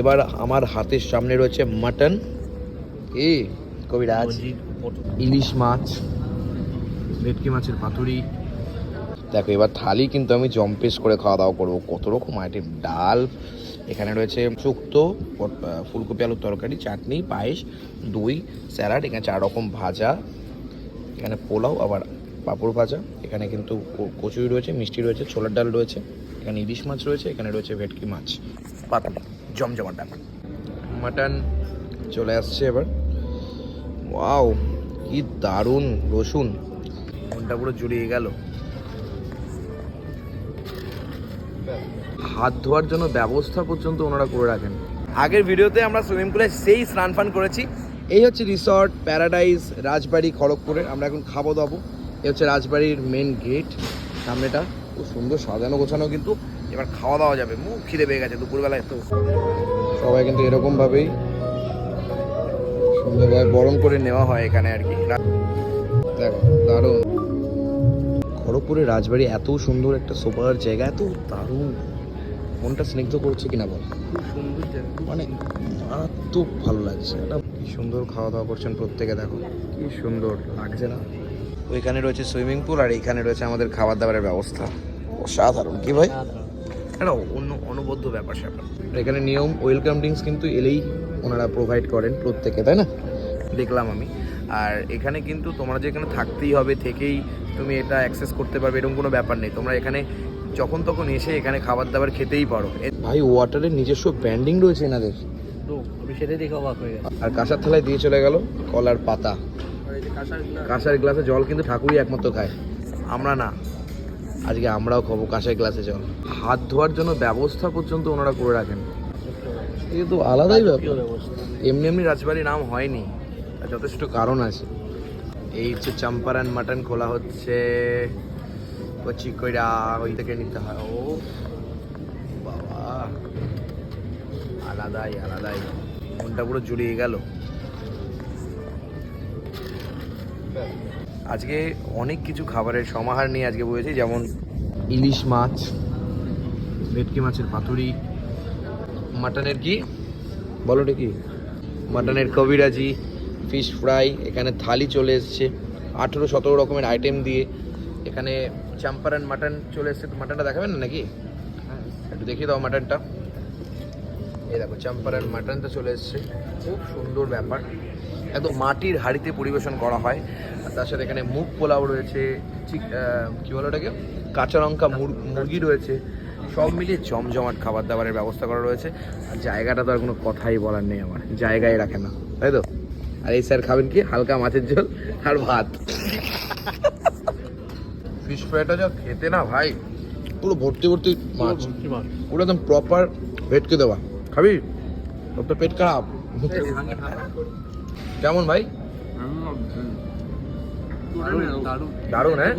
এবার আমার হাতের সামনে রয়েছে মাটন। এ কবিরাজ ইলিশ মাছ। ভেটকি মাছের পাতুরি। দেখো এবার থালি কিন্তু আমি জম্পেস করে খাওয়া দাওয়া করব। কত রকম আইটেম ডাল এখানে রয়েছে শুক্তো ফুলকপি আলুর তরকারি চাটনি পায়েস দই স্যালাড এখানে চার রকম ভাজা এখানে পোলাও আবার পাঁপড় ভাজা এখানে কিন্তু কচুরি রয়েছে মিষ্টি রয়েছে ছোলার ডাল রয়েছে এখানে ইলিশ মাছ রয়েছে এখানে রয়েছে ভেটকি মাছ। পাতলা জমজমাট ব্যাপার। মাটন চলে আসছে এবার। ওয়াও, কি দারুণ রসুন। মনটা পুরো জুড়িয়ে গেল। হাত ধোয়ার জন্য ব্যবস্থা পর্যন্ত ওনারা করে রাখেন। আগের ভিডিওতে আমরা সুইমিং পুলে সেই স্নান ফান করেছি। এই হচ্ছে রিসর্ট প্যারাডাইজ রাজবাড়ি খড়গপুরের আমরা এখন খাব দাবো। এই হচ্ছে রাজবাড়ির মেন গেট। সামনেটা খুব সুন্দর সাজানো গোছানো কিন্তু এবার খাওয়া দাওয়া যাবে, মুখ খিদে পেয়ে গেছে, দুপুরবেলায় তো। সবাই কিন্তু এরকমভাবেই সুন্দরভাবে গরম করে নেওয়া হয় এখানে আর কি। দেখো, দারুণ। খড়গপুরের রাজবাড়ি এত সুন্দর একটা সোপার জায়গা, এত দারুণ। মনটা স্নিগ্ধ করছে কিনা বল? মানে মারাত্মক ভালো লাগছে, এটা কি সুন্দর খাওয়া দাওয়া করছেন প্রত্যেকে, দেখো। কি সুন্দর লাগছে না? ওইখানে রয়েছে সুইমিং পুল আর এখানে রয়েছে আমাদের খাবার দাবারের ব্যবস্থা। অসাধারণ, কি ভাই? একটা অন্য অনবদ্য ব্যাপার স্যাপার। এখানে নিয়ম ওয়েলকাম ড্রিঙ্কস কিন্তু এলেই ওনারা প্রোভাইড করেন প্রত্যেকে তাই না? দেখলাম আমি। আর এখানে কিন্তু তোমরা যে এখানে থাকতেই হবে থেকেই তুমি এটা অ্যাক্সেস করতে পারবে এরকম কোনো ব্যাপার নেই। তোমরা এখানে যখন তখন এসে এখানে খাবার দাবার খেতেই পারো। ভাই ওয়াটারের নিজস্ব ব্যান্ডিং রয়েছে এনাদের। তো আমি সেটাই দেখে অবাক হয়ে গেছি আর কাঁসার থালায় দিয়ে চলে গেল কলার পাতা। আর এই যে কাঁসার কাঁসার গ্লাসে জল কিন্তু ঠাকুরই একমাত্র খায়। আমরা না। আজকে আমরাও খাব কাঁসার গ্লাসে জল। হাত ধোয়ার জন্য ব্যবস্থা পর্যন্ত ওনারা করে রাখেন। এটা তো আলাদাই ব্যাপার। ব্যবস্থা। এমনি এমনি রাজবাড়ির নাম হয়নি যথেষ্ট কারণ আছে। এই হচ্ছে চম্পারান মাটন খোলা হচ্ছে কচি কইরা ওই থেকে নিতে হয়। ও বাবা আলাদাই আলাদাই। মনটা পুরো জুড়িয়ে গেল। আজকে অনেক কিছু খাবারের সমাহার নিয়ে আজকে বলেছি, যেমন ইলিশ মাছ, ভেটকি মাছের পাতুরি, মাটনের কি? বলো কি? মাটনের কবিরাজি ফিশ ফ্রাই এখানে থালি চলে এসছে, আঠেরো সতেরো রকমের আইটেম দিয়ে। এখানে চাম্পারান মাটন চলে এসছে, তো মাটনটা দেখাবেন না নাকি? একটু দেখিয়ে দাও মাটনটা এই দেখো চাম্পারান মাটনটা চলে এসছে, খুব সুন্দর ব্যাপার। একদম মাটির হাঁড়িতে পরিবেশন করা হয়। তার সাথে এখানে মুগ পোলাও রয়েছে চিক আহ, কি বলো ওটাকে? কাঁচা লঙ্কা মুর- মুরগি রয়েছে। সব মিলিয়ে জমজমাট খাবার দাবারের ব্যবস্থা করা রয়েছে। আর জায়গাটা তো আর কোনো কথাই বলার নেই আমার। জায়গায় রাখে না। তাই তো? আর এই স্যার খাবেন কি? হালকা মাছের ঝোল আর ভাত। ফিশ ফ্রাইটা যা খেতে না ভাই। পুরো ভর্তি ভর্তি মাছ। ভর্তি মাছ। পুরো একদম প্রপার ভেটকে দেওয়া। খাবি? তোর তো পেট খারাপ। কেমন ভাই? দারুণ, হ্যাঁ?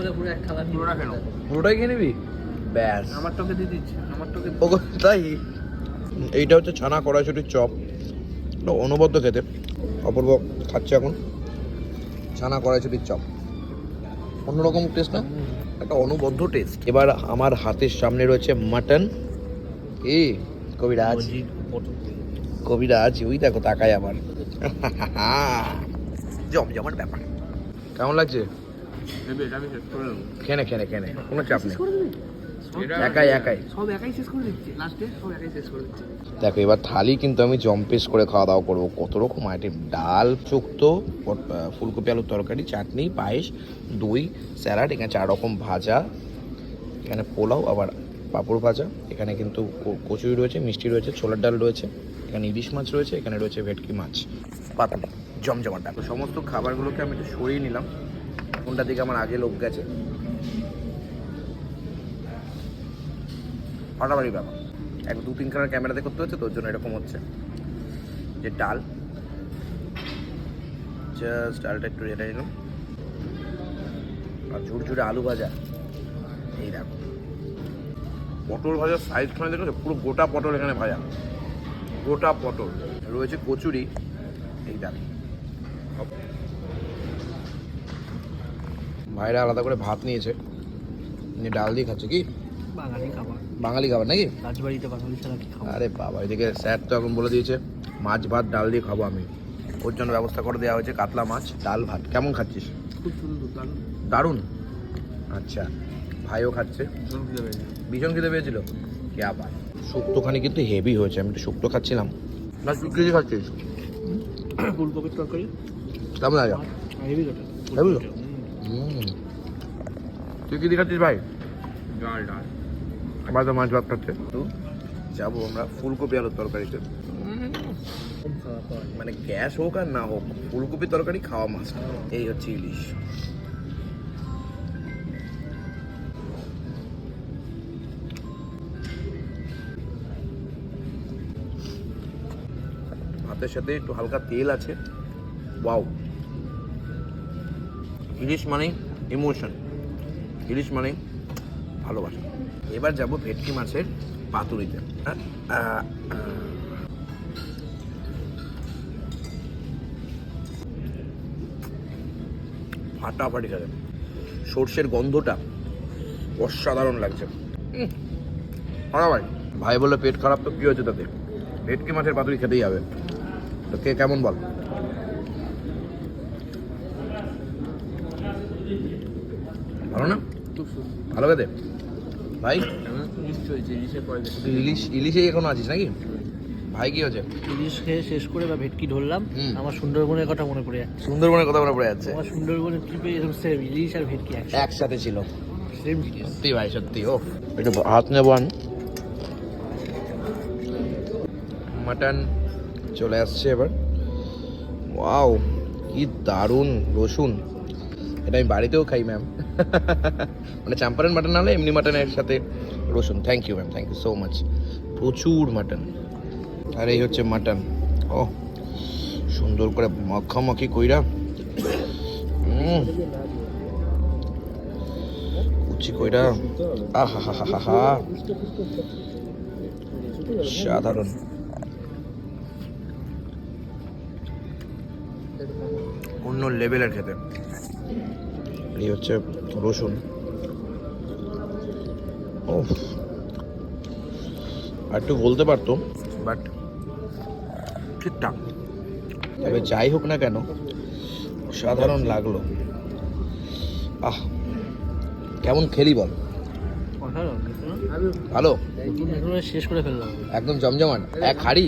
পুরোটাই খেয়ে নিবি? ব্যাস। আমার তোকে দিয়ে দিচ্ছি আমার গো, তাই? এইটা হচ্ছে ছানা কড়াইশুটির চপ। অনবদ্য খেতে। অপূর্ব খাচ্ছে এখন। ছানা কড়াইশুটির চপ। অন্যরকম টেস্ট না? একটা অনবদ্য টেস্ট এবার আমার হাতের সামনে রয়েছে মাটন এ কবিরাজ। কবিরাজ ওই দেখো তাকায় আবার জমজমাট ব্যাপার। কেমন লাগছে। খেনে খেনে খেনে কোনো চাপ নেই। একাই একাই। সব একাই শেষ করে দিচ্ছি। লাস্টে সব একাই শেষ করে দিচ্ছি। দেখো এবার থালি কিন্তু আমি জম্পেস করে খাওয়া দাওয়া করব। কত রকম আইটেম ডাল শুক্তো আহ, ফুলকপি আলুর তরকারি চাটনি পায়েস দই স্যালাড এখানে চার রকম ভাজা এখানে পোলাও আবার পাঁপড় ভাজা এখানে কিন্তু ক- কচুরি রয়েছে মিষ্টি রয়েছে ছোলার ডাল রয়েছে এখানে ইলিশ মাছ রয়েছে এখানে রয়েছে ভেটকি মাছ পাতলা জমজমাট ব্যাপার। সমস্ত খাবারগুলোকে আমি একটু সরিয়ে নিলাম। কোনটা দিকে আমার আগে লোক গেছে? ফাটাফাটি ব্যাপার। এক দু তিনখানার ক্যামেরাতে করতে হচ্ছে তোর জন্য এরকম হচ্ছে। যে ডাল। জাস্ট ডালটা একটু এটা নিলাম। আর ঝুড়ঝুড়ে আলু ভাজা। এই দেখো। পটল ভাজার সাইজখানে দেখো পুরো গোটা পটল এখানে ভাজা। গোটা পটল। রয়েছে কচুরি। এই দেখো। ভাইরা আলাদা করে ভাত নিয়েছে। নিয়ে ডাল দিয়ে খাচ্ছে কি? বাঙালি খাবার। বাঙালি খাবার নাকি? রাজবাড়িতে বাঙালি ছাড়া কি খাবার আরে বাবা এদিকে স্যার তো এখন বলে দিয়েছে মাছ ভাত ডাল দিয়ে খাব আমি। ওর জন্য ব্যবস্থা করে দেওয়া হয়েছে কাতলা মাছ ডাল ভাত। কেমন খাচ্ছিস? খুব সুন্দর দারুণ। দারুণ? আচ্ছা ভাইও খাচ্ছে। ভীষণ খেতে পেয়েছিল? কে আবার শুক্তোখানি কিন্তু হেভি হয়েছে আমি একটু শুক্তো খাচ্ছিলাম। না তুই খাচ্ছিস? ফুলকপির তরকারি। কেমন লাগে হেভি? তুই কি দিয়ে খাচ্ছিস ভাই? ডাল ডাল। আমার তো মাছ ভাত খাচ্ছে। তো যাব আমরা ফুলকপি আলুর তরকারিতে। মানে গ্যাস হোক আর না হোক ফুলকপি তরকারি খাওয়া মাছ এই হচ্ছে ইলিশ। ভাতের সাথে একটু হালকা তেল আছে। ওয়াও। ইলিশ মানে ইমোশন ইলিশ মানে ভালোবাসা। এবার যাব ভেটকি মাছের পাতুরিতে। ফাটাফাটি লাগে সর্ষের গন্ধটা অসাধারণ লাগছে। ভালো ভাই ভাই বলে পেট খারাপ, তো কি হয়েছে তাতে? ভেটকি মাছের পাতুরি খেতেই হবে। তো কে, কেমন বল? ভালো না? ভালো খেতে? ভাই? ইলিশ ইলিশেই এখনও আছিস নাকি? ভাই কি হচ্ছে ইলিশ খেয়ে শেষ করে বা ভেটকি ধরলাম। আমার সুন্দরবনের কথা মনে পড়ে যাচ্ছে। সুন্দরবনের কথা মনে পড়ে যাচ্ছে। আমার সুন্দরবনের ট্রিপে এরকম সেম ইলিশ আর ভেটকি একসাথে। ছিল। সেম সত্যি ভাই সত্যি। ও একটু হাত নেব আমি। মাটন চলে আসছে এবার। ওয়াও কি দারুণ রসুন। এটা আমি বাড়িতেও খাই ম্যাম মানে চাম্পারেন মাটন না হলে এমনি মাটনের সাথে রসুন। Thank you ma'am thank you so much প্রচুর মাটন। আর এই হচ্ছে মাটন। ও, সুন্দর করে মাখামাখি কইরা। কুচি কইরা। আহা হা হা হা সাধারণ। অন্য লেভেলের খেতে। এই হচ্ছে রসুন। ও আর একটু বলতে পারতো বাট ঠিকঠাক তবে যাই হোক না কেন সাধারণ লাগল। আহ কেমন খেলি বল? ভালো। শেষ করে ফেললাম। একদম জমজমাট। এক হাড়ি?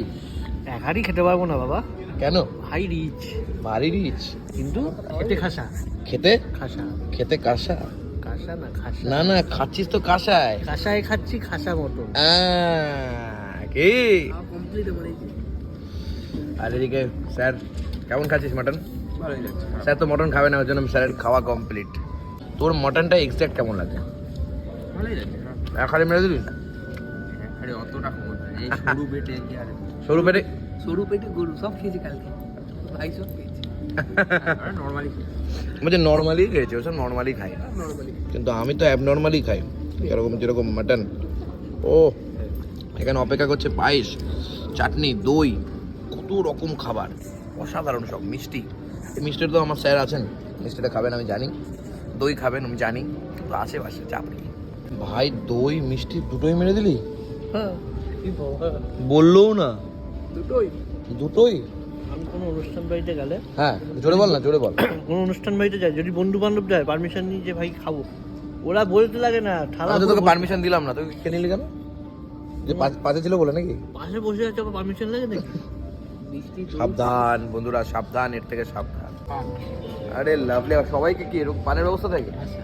এক হাড়ি খেতে পারব না বাবা। কেন? হাই রিচ ভারী রিচ কিন্তু খেতে খাসা। খেতে? খাসা। খেতে কাঁসা? কাসা না খাসা? না না খাচ্ছিস তো কাঁসায়। কাসায় খাচ্ছি খাসা মতো। কি? কমপ্লিট আমার এই আর এদিকে স্যার কেমন খাচ্ছিস মাটন? স্যার তো মটন খাবে না ওই জন্য স্যারের খাওয়া কমপ্লিট তোর মটনটা এক্সাক্ট কেমন লাগে? ভালোই লাগছে এক হাড়ি মেরে দিবি? অতটা সরু পেটে সরু পেটে সরু পেটে গরু সব খেয়েছি কালকে। ভাই সব খেয়েছি। নর্মালি বলছে নর্মালি খেয়েছে ওসব নর্মালি খাই কিন্তু আমি তো অ্যাবনর্মালি খাই এরকম যেরকম মাটন ও এখানে অপেক্ষা করছে পায়েস চাটনি দই কত রকম খাবার। অসাধারণ সব মিষ্টি। এই মিষ্টিটা তো আমার স্যার আছেন মিষ্টিটা খাবেন আমি জানি। দই খাবেন আমি জানি তো আশেপাশে চাপ নেই। ভাই দই মিষ্টি দুটোই মেরে দিলি? হ্যাঁ। বললোও না। দুটোই। দুটোই? আমি কোনো অনুষ্ঠান বাড়িতে গেলে হ্যাঁ জোরে বল না জোরে বল। কোনো অনুষ্ঠান বাড়িতে যাই যদি বন্ধু বান্ধব যায় পারমিশন নিয়ে যে ভাই খাব। ওরা বলতে লাগে না আমি তো তোকে পারমিশন দিলাম না তুই খেয়ে নিলি কেন? যে পাশে ছিল বলে নাকি? পাশে বসে আছে আবার পারমিশন লাগে নাকি? সাবধান বন্ধুরা সাবধান এর থেকে সাবধান। আরে লাভলি সবাইকে কি এরকম পানের ব্যবস্থা থাকে? আচ্ছা।